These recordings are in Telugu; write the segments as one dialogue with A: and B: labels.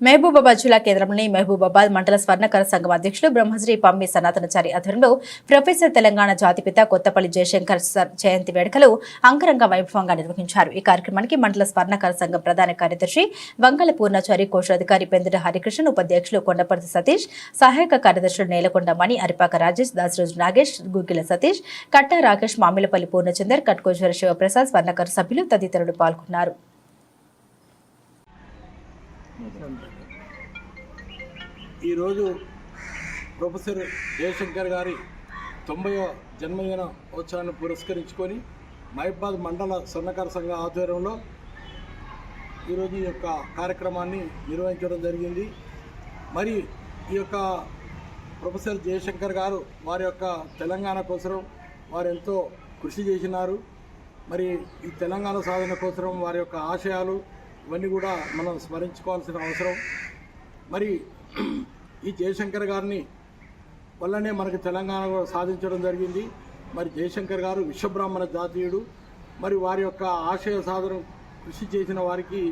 A: మహబూబాబాద్ జిల్లా కేంద్రంలోని మహబూబాబాద్ మండల స్వర్ణకర సంఘం అధ్యక్షులు బ్రహ్మశ్రీ పంపి సనాతనచారి ఆధ్వర్యంలో ప్రొఫెసర్ తెలంగాణ జాతిపిత కొత్తపల్లి జయశంకర్ జయంతి వేడుకలు అంగరంగ వైభవంగా నిర్వహించారు. ఈ కార్యక్రమానికి మండల స్వర్ణకర సంఘం ప్రధాన కార్యదర్శి వంగల పూర్ణచారి కోశాధికారి పెందుల హరికృష్ణ ఉపాధ్యక్షులు కొండపర్తి సతీష్ సహాయక కార్యదర్శులు నేలకొండ మణి అరిపాక రాజేష్ దాసరోజు నాగేష్ గుగ్గిల సతీష్ కట్టా రాకేష్ మామిలపల్లి పూర్ణచందర్ కట్కోజర శివప్రసాద్ స్వర్ణకర సభ్యులు తదితరులు పాల్గొన్నారు.
B: ఈరోజు ప్రొఫెసర్ జయశంకర్ గారి తొంభైవ జన్మదిన ఉత్సవాన్ని పురస్కరించుకొని మహిబాద్ మండల స్వర్ణకార సంఘ ఆధ్వర్యంలో ఈరోజు ఈ యొక్క కార్యక్రమాన్ని నిర్వహించడం జరిగింది. మరి ఈ యొక్క ప్రొఫెసర్ జయశంకర్ గారు వారి యొక్క తెలంగాణ కోసం వారు ఎంతో కృషి చేసినారు. మరి ఈ తెలంగాణ సాధన కోసం వారి యొక్క ఆశయాలు ఇవన్నీ కూడా మనం స్మరించుకోవాల్సిన అవసరం. మరి ఈ జయశంకర్ గారిని వల్లనే మనకు తెలంగాణ కూడా సాధించడం జరిగింది. మరి జయశంకర్ గారు విశ్వబ్రాహ్మణ జాతీయుడు. మరి వారి యొక్క ఆశయ సాధన కృషి చేసిన వారికి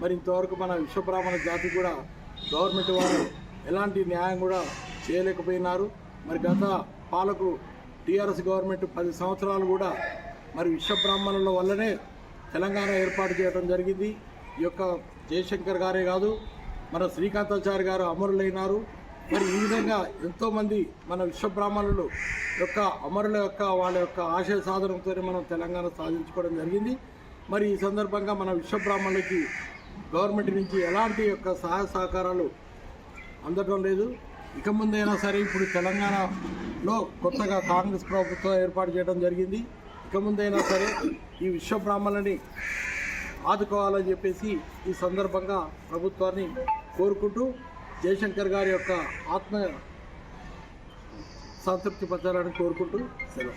B: మరి ఇంతవరకు మన విశ్వబ్రాహ్మణ జాతి కూడా గవర్నమెంట్ వారు ఎలాంటి న్యాయం కూడా చేయలేకపోయినారు. మరి గత పాలకు టీఆర్ఎస్ గవర్నమెంట్ పది సంవత్సరాలు కూడా మరి విశ్వబ్రాహ్మణుల వల్లనే తెలంగాణ ఏర్పాటు చేయడం జరిగింది. ఈ యొక్క జయశంకర్ గారే కాదు మన శ్రీకాంతాచారి గారు అమరులైనారు. మరి ఈ విధంగా ఎంతోమంది మన విశ్వబ్రాహ్మణులు యొక్క అమరుల యొక్క వాళ్ళ యొక్క ఆశయ సాధనంతో మనం తెలంగాణ సాధించుకోవడం జరిగింది. మరి ఈ సందర్భంగా మన విశ్వబ్రాహ్మణులకి గవర్నమెంట్ నుంచి ఎలాంటి యొక్క సహాయ సహకారాలు అందడం లేదు. ఇక ముందైనా సరే ఇప్పుడు తెలంగాణలో కొత్తగా కాంగ్రెస్ ప్రభుత్వం ఏర్పాటు చేయడం జరిగింది. ఇక ముందైనా సరే ఈ విశ్వబ్రాహ్మణుని ఆదుకోవాలని చెప్పేసి ఈ సందర్భంగా ప్రభుత్వాన్ని కోరుకుంటూ జయశంకర్ గారి యొక్క ఆత్మ సంతృప్తి పరచాలని కోరుకుంటూ సెలవు.